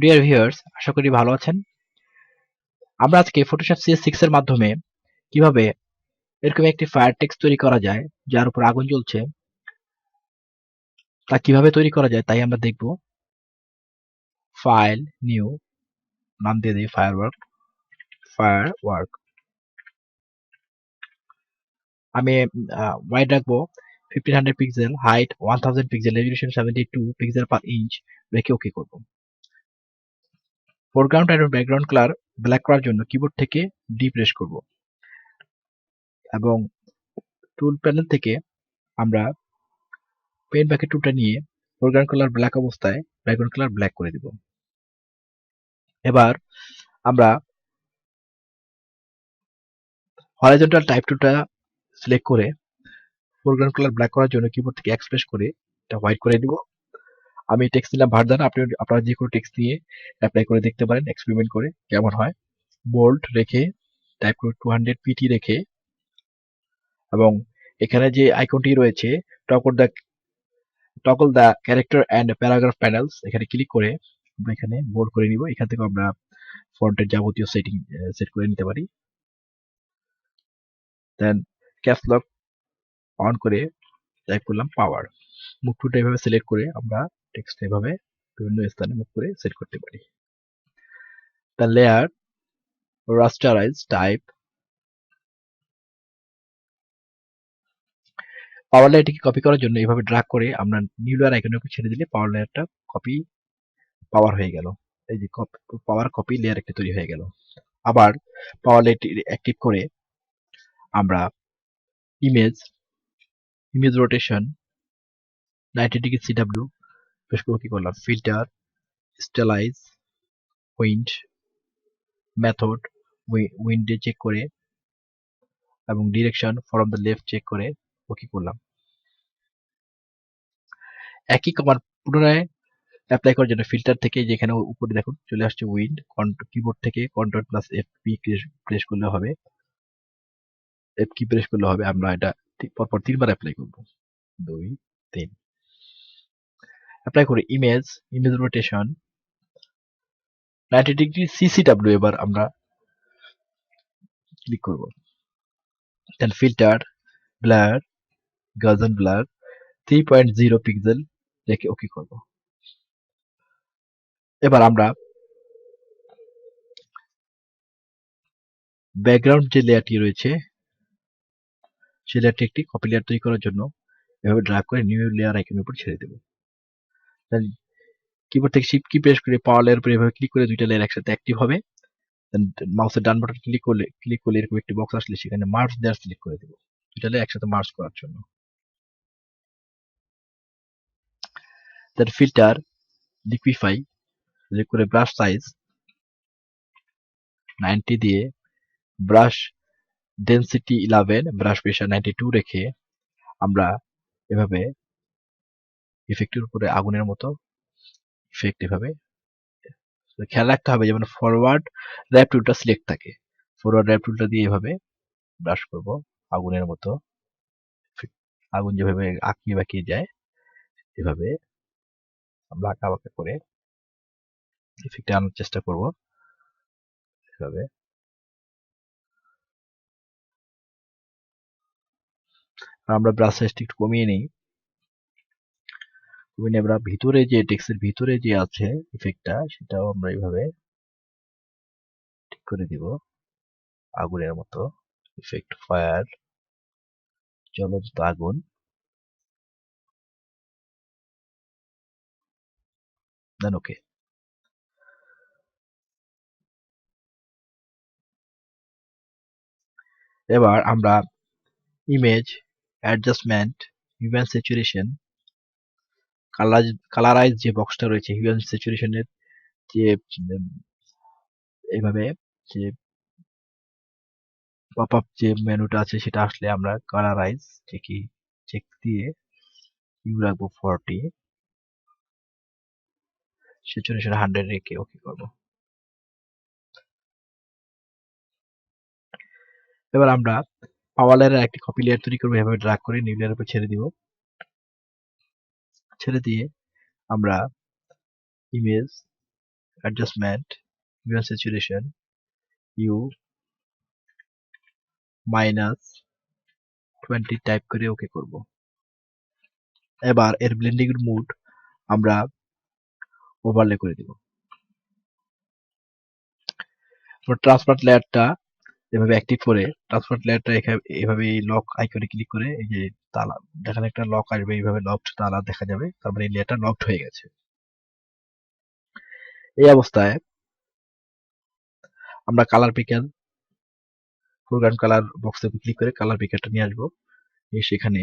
Dear viewers আশা করি ভালো আছেন। আমরা আজকে ফটোশপ সিএস সিক্স এর মাধ্যমে কীভাবে এরকম একটি ফায়ার টেক্সট তৈরি করা যায়, যার উপর আগুন জ্বলছে, তা কীভাবে তৈরি করা যায় তাই আমরা দেখব। ফাইল নিউ নাম দিয়ে দিই ফায়ার ওয়ার্ক ফায়ার ওয়ার্ক আমি ওয়াইড রাখব fifteen hundred pixel height one thousand pixel resolution seventy two pixel per inch রেখে ওকে করব। ফোরগ্রাউন্ড এবং ব্যাকগ্রাউন্ড কালার ব্ল্যাক করার জন্য কিবোর্ড থেকে ডি প্রেস করব। এবং টুল প্যানেল থেকে আমরা পেন ব্যাকেট টুলটা নিয়ে ফোরগ্রাউন্ড কালার ব্ল্যাক অবস্থায় ব্যাকগ্রাউন্ড কালার ব্ল্যাক করে দিব। এবার আমরা হরাইজন্টাল টাইপ টুটা সিলেক্ট করে ফোরগ্রাউন্ড কালার ব্ল্যাক করার জন্য কিবোর্ড থেকে এক্সপ্রেস করে এটা হোয়াইট করে দিব। আমি টেক্সট নিলাম, ভারদান, আপনি আপনারা যে কোনো টেক্সট নিয়ে অ্যাপ্লাই করে দেখতে পারেন এক্সপেরিমেন্ট করে কেমন হয়। বোল্ড রেখে টাইপ করে টু হান্ড্রেড পিটি রেখে এবং এখানে যে আইকনটি রয়েছে toggle the toggle the character and paragraph panels এখানে ক্লিক করে আমরা এখানে বোল্ড করে নিব। এখান থেকে আমরা ফন্টের যাবতীয় সেটিং সেট করে নিতে পারি। দেন ক্যাপলক অন করে টাইপ করলাম পাওয়ার মুখ টুটা এভাবে সিলেক্ট করে আমরা টেক্সট এভাবে বিভিন্ন স্থানে মুখ করে সেট করতে পারি। The layer rasterize type power লেয়ারটিকে copy করার জন্য এইভাবে ড্রাগ করে আমরা নিউ লেয়ার আইকনের উপর ছেড়ে দিলে পাওয়ার লেয়ারটা কপি পাওয়ার হয়ে গেল। এই যে পাওয়ার কপি লেয়ার একটা তৈরি হয়ে গেল। আবার পাওয়ার লেয়ারটি অ্যাক্টিভ করে আমরা image image rotation ninety degree CW বেশ কি করলাম? ফিল্টার স্টেলাইজ উইন্ড মেথড উইন্ডে চেক করে এবং direction from the left check করে ওকে করলাম? একই কমান্ড পুনরায় অ্যাপ্লাই করার জন্য ফিল্টার থেকে যেখানে উপরে দেখুন চলে আসছে উইন্ড কিবোর্ড থেকে control plus F P press করলে হবে। এফ কি প্রেস করলে হবে। আমরা এটা পরপর তিনবার অ্যাপ্লাই করব। দুই, তিন। অ্যাপ্লাই করে image image rotation ninety degree CCW এবার আমরা ক্লিক করব। Then filter blur gaussian blur three point zero pixel রেখে ওকে করব। এবার আমরা ব্যাকগ্রাউন্ড যে লেয়ারটি রয়েছে সেই লেয়ারটি একটি কপি লেয়ার তৈরি করার জন্য এভাবে ড্রাগ করে নিউ লেয়ার আইকনের উপর ছেড়ে দেব। কিবোর্ড থেকে শিফট কি প্রেস করে পাওয়ার লেয়ার উপর এভাবে ক্লিক করে দুইটা লেয়ার একসাথে অ্যাক্টিভ হবে। মাউসের ডান বাটন ক্লিক করলে ক্লিক করলে এরকম একটি বক্স আসলে সেখানে মার্জ দেওয়ার সিলেক্ট করে দেব। দুইটা লেয়ার একসাথে মার্জ করার জন্য। দেন ফিল্টার লিকুইফাই সিলেক্ট করে ব্রাশ সাইজ 90 দিয়ে ব্রাশ ডেন্সিটি 11 ব্রাশ প্রেশার 92 রেখে আমরা এভাবে ইফেক্টের উপরে আগুনের মতো ইফেক্ট এভাবে। খেয়াল রাখতে হবে যেমন ফরওয়ার্ড র্যাপ টুলটা সিলেক্ট থাকে। ফরওয়ার্ড র্যাপ টুলটা দিয়ে এভাবে ব্রাশ করব, আগুনের মতো আগুন যেভাবে আঁকিয়ে বাঁকিয়ে যায়, এভাবে আমরা আঁকা বাঁকা করে ইফেক্টে আনার চেষ্টা করব, এভাবে। আমরা ব্রাশ সাইজটা একটু কমিয়ে নিই। কমিয়ে আমরা ভিতরে যে টেক্সটের ভিতরে যে আছে ইফেক্টটা সেটাও আমরা এইভাবে ঠিক করে দিব। আগুনের মতো ইফেক্ট ফায়ার জ্বলন্ত আগুন। ওকে এবার আমরা image adjustment human saturation colourise যে বক্সটা রয়েছে হিউম্যান স্যাচুরেশনের যে এইভাবে যে পপ আপ যে মেনুটা আছে, সেটা আসলে আমরা কালারাইজ চেকি চেক দিয়ে ইউ রাখব ফর্টি স্যাচুরেশন হান্ড্রেড রেখে ওকে করব। এবার আমরা পাওয়ার লেয়ারের একটি কপি লেয়ার তৈরি করব, এভাবে ড্রাগ করে নিউ লেয়ারের উপর ছেড়ে দিব। ছেড়ে দিয়ে আমরা image adjustment view saturation you minus twenty type করে ওকে করব। এবার এর ব্লেন্ডিং মুড আমরা ওভারলে করে দিব। ট্রান্সপার্ট লেয়ারটা এভাবে অ্যাক্টিভ করে ট্রান্সপার্ট লেয়ারটা এভাবে লক আইকনে ক্লিক করে, এই যে তালা দেখানে একটা লক আসবে, এইভাবে লকড তালা দেখা যাবে। তার মানে এই লকড হয়ে গেছে। এই অবস্থায় আমরা কালার পিকেল প্রোগ্রাম কালার বক্সে ক্লিক করে কালার পিকারটা নিয়ে আসব। সেখানে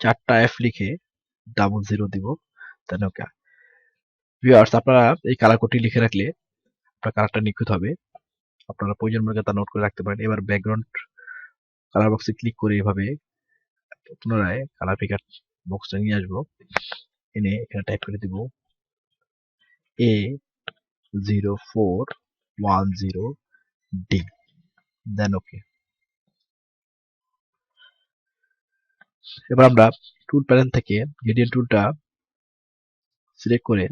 চারটা এফ লিখে ডাবল জিরো দিব। দেন ওকে ভিউয়ার্স আপনারা এই কালার কোডটি লিখে রাখলে আপনার কালারটা নিখুঁত হবে। আপনারা প্রয়োজন মনে তা নোট করে রাখতে পারেন। এবার ব্যাকগ্রাউন্ড কালার বক্সে ক্লিক করে এভাবে পুনরায় কালার পিকার বক্সটা নিয়ে আসব। এনে এখানে টাইপ করে দিব A zero four one zero D then okay এবার আমরা টুল প্যানেল থেকে গ্রেডিয়েন্ট টুলটা সিলেক্ট করে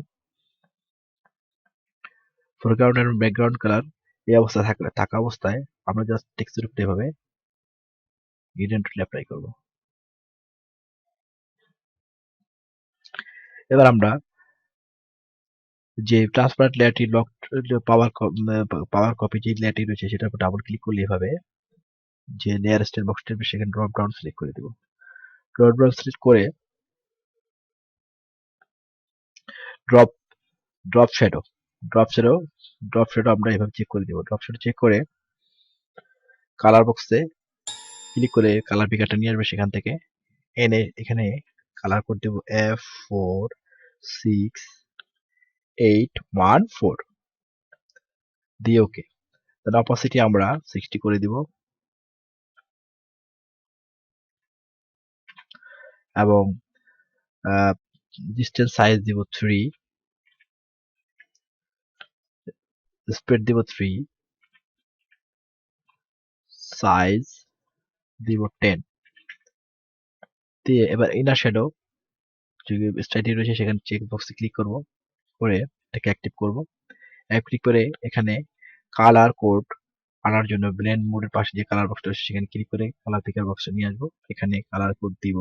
ফোরগ্রাউন্ড এবং ব্যাকগ্রাউন্ড কালার এই অবস্থায় থাকলে, থাকা অবস্থায় আমরা জাস্ট টেক্সটের উপরে এভাবে গ্রেডিয়েন্ট টুল অ্যাপ্লাই করব। এবার আমরা যে ট্রান্সপারেন্ট লেয়ারটি লক পাওয়ার পাওয়ার কপি যে লেয়ারটি রয়েছে সেটার উপর ডাবল ক্লিক করলে এভাবে যে লেয়ার স্টেট বক্সটি সেখানে ড্রপ ডাউন সিলেক্ট করে দেব। ড্রপ ডাউন সিলেক্ট করে drop drop shadow drop shadow drop shadow আমরা এভাবে চেক করে দেব। ড্রপ শ্যাডো চেক করে কালার বক্সে ক্লিক করে কালার পিকারটা নিয়ে আসবে সেখান থেকে। এনে এখানে কালার করে দেব F four six eight one four দিয়ে ওকে তাহলে অপোসিটি আমরা সিক্সটি করে দিব। এবং ডিস্টেন্স সাইজ দিব থ্রি স্প্রেড দিব থ্রি সাইজ দিব টেন দিয়ে এবার ইনার শ্যাডো যে রয়েছে সেখানে চেক বক্সে ক্লিক করব, করে এটাকে অ্যাক্টিভ করব। অ্যাক্টিভ করে এখানে কালার কোড আনার জন্য ব্লেন্ড মোডের পাশে যে কালার বক্সটা রয়েছে সেখানে ক্লিক করে কালার পিকার বক্সটা নিয়ে আসব। এখানে কালার কোড দিব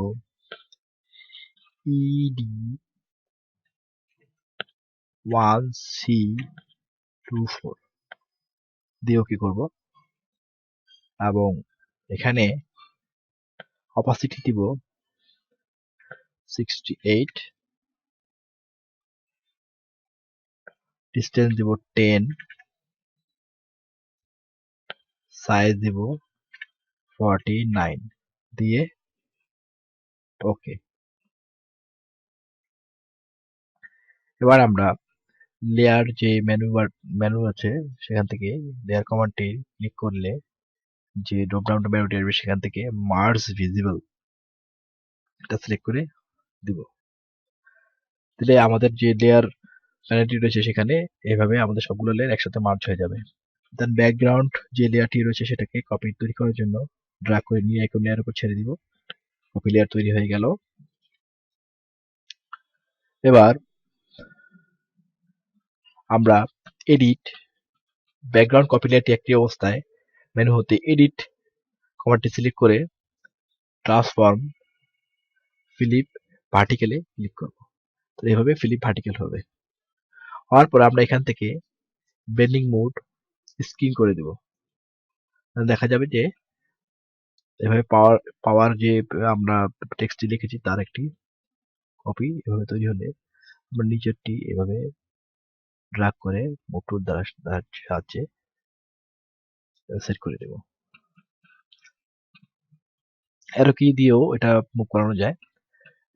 ED one C two four দিয়েও কি করব? এবং এখানে অপাসিটি দিব সিক্সটি এইট ডিস্টেন্স দিব টেন সাইজ দিব ফর্টি নাইন দিয়ে ওকে এবার আমরা লেয়ার যে মেনু মেনু আছে, সেখান থেকে লেয়ার কমান্ডটি ক্লিক করলে যে ড্রপ ডাউন মেনুটি আসবে সেখান থেকে মার্স ভিজিবল এটা সিলেক্ট করে দিব। দিলে আমাদের যে লেয়ার প্যানেলটি রয়েছে সেখানে এভাবে আমাদের সবগুলো লেয়ার একসাথে মার্চ হয়ে যাবে। দেন ব্যাকগ্রাউন্ড যে লেয়ারটি রয়েছে সেটাকে কপি তৈরি করার জন্য ড্রাগ করে নিয়ে একটু লেয়ার উপর ছেড়ে দিব। কপি লেয়ার তৈরি হয়ে গেল। এবার আমরা এডিট ব্যাকগ্রাউন্ড কপি লেয়ারটি একটি অবস্থায় মেনু হতে এডিট কমান্ডটি সিলেক্ট করে ট্রান্সফর্ম ফিলিপ ভার্টিক্যালে ক্লিক করব। তো এইভাবে ফিলিপ ভার্টিক্যাল হবে। হওয়ার পর আমরা এখান থেকে বেন্ডিং মোড স্ক্রিন করে দেব। দেখা যাবে যে এভাবে পাওয়ার পাওয়ার যে আমরা টেক্সটটি লিখেছি তার একটি কপি এভাবে তৈরি হলে আমরা নিচেরটি এভাবে ড্রাগ করে মোটর দ্বারা সাহায্যে সেট করে দেব। এরো কি দিয়েও এটা মুভ করানো যায়।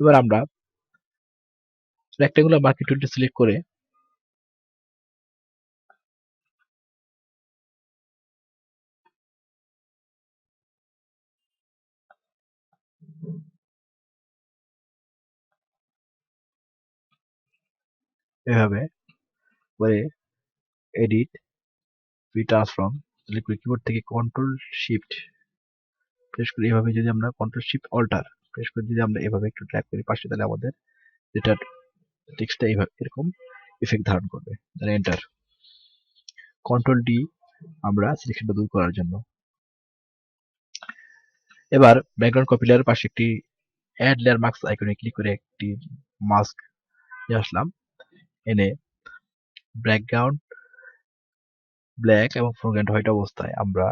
এবার আমরা রেক্টেঙ্গুলার মার্কেট টুলটি সিলেক্ট করে এভাবে করে এডিট ভি ট্রান্সফর্ম সিলেক্ট করে কিবোর্ড থেকে কন্ট্রোল শিফট প্রেস করে। এভাবে যদি আমরা কন্ট্রোল শিফট অল্টার প্রেস করে যদি আমরা এভাবে একটু ট্র্যাক করি পাশে, তাহলে আমাদের যেটা টেক্সটটা এইভাবে, এরকম ইফেক্ট ধারণ করবে। দেন এন্টার কন্ট্রোল ডি আমরা সিলেকশনটা দূর করার জন্য। এবার ব্যাকগ্রাউন্ড কপি লেয়ারের পাশে একটি অ্যাড লেয়ার মাস্ক আইকনে ক্লিক করে একটি মাস্ক নিয়ে আসলাম। এনে ব্যাকগ্রাউন্ড ব্ল্যাক এবং ফোরগ্রাউন্ড হোয়াইট অবস্থায় আমরা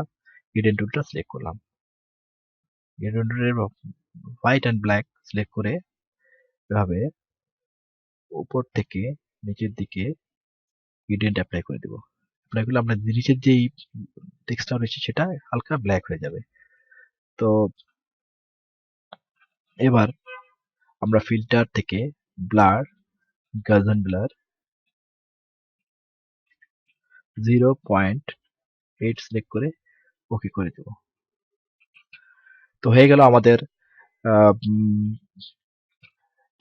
গ্রেডিয়েন্ট টুলটা সিলেক্ট করলাম। হোয়াইট অ্যান্ড ব্ল্যাক সিলেক্ট করে এভাবে উপর থেকে নিচের দিকে গ্রেডিয়েন্ট অ্যাপ্লাই করে দেব। অ্যাপ্লাই করলে আমরা নিচের যেই টেক্সটটা রয়েছে সেটা হালকা ব্ল্যাক হয়ে যাবে। তো এবার আমরা ফিল্টার থেকে blur gaussian blur zero point eight select করে ওকে করে দেব। তো হয়ে গেল আমাদের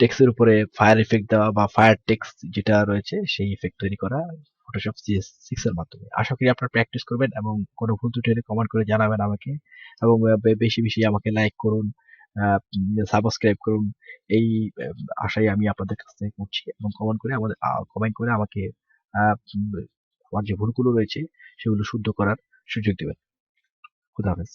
টেক্সের উপরে ফায়ার ইফেক্ট দেওয়া বা ফায়ার টেক্স যেটা রয়েছে সেই ইফেক্ট তৈরি করা ফটোশপ সিএস সিক্স এর মাধ্যমে। আশা করি আপনারা প্র্যাকটিস করবেন এবং কোনো ভুল ত্রুটি হলে কমেন্ট করে জানাবেন আমাকে এবং বেশি বেশি আমাকে লাইক করুন সাবস্ক্রাইব করুন। এই আশাই আমি আপনাদের কাছ থেকে করছি এবং কমেন্ট করে আমাদের কমেন্ট করে আমাকে আমার যে ভুলগুলো রয়েছে সেগুলো শুদ্ধ করার সুযোগ দেবেন। খুদা হাফেজ।